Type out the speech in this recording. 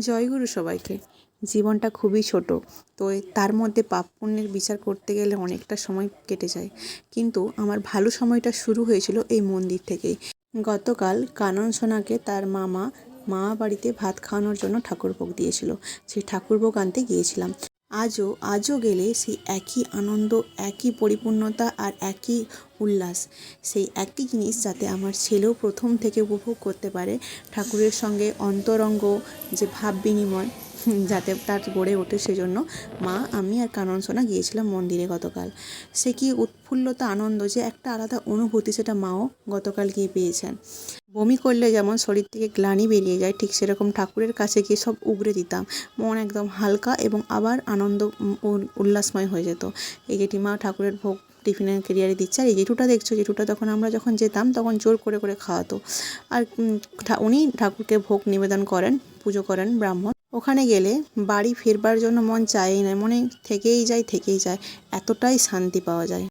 জয়গুরু সবাইকে। জীবনটা খুবই ছোট, তো তার মধ্যে পাপ পুণ্যের বিচার করতে গেলে অনেকটা সময় কেটে যায়। কিন্তু আমার ভালো সময়টা শুরু হয়েছিল এই মন্দির থেকেই। গতকাল কানন সোনাকে তার মামা, মা বাড়িতে ভাত খাওয়ানোর জন্য ঠাকুরভোগ দিয়েছিল। সেই ঠাকুরভোগ আনতে গিয়েছিলাম। আজও আজও গেলে সেই একই আনন্দ, একই পরিপূর্ণতা আর একই উল্লাস। সেই একই জিনিস যাতে আমার ছেলেও প্রথম থেকে উপভোগ করতে পারে ঠাকুরের সঙ্গে অন্তরঙ্গ যে ভাব বিনিময়। যাতে তার গড়ে ওঠে সেজন্য মা, আমি আর কানন সোনা গিয়েছিলাম মন্দিরে গতকাল। সে কি উৎফুল্লতা, আনন্দ যে একটা আলাদা অনুভূতি সেটা মাও গতকাল গিয়ে পেয়েছেন। বমি করলে যেমন শরীর থেকে গ্লানি বেরিয়ে যায়, ঠিক সেরকম ঠাকুরের কাছে গিয়ে সব উগরে দিতাম। মন একদম হালকা এবং আবার আনন্দ উল- উল্লাসময় হয়ে যেত। এই জেঠিমা ঠাকুরের ভোগ টিফিনের কেরিয়ারে দিচ্ছে আর এই জেঠুটা দেখছ, জেঠুটা তখন আমরা যখন যেতাম তখন জোর করে করে খাওয়াতো। আর উনি ঠাকুরকে ভোগ নিবেদন করেন, পুজো করেন ব্রাহ্মণ। ওখানে গেলে বাড়ি ফিরবার জন্য মন চায়ই না, মনে থেকেই যায় থেকেই যায়। এতটাই শান্তি পাওয়া যায়।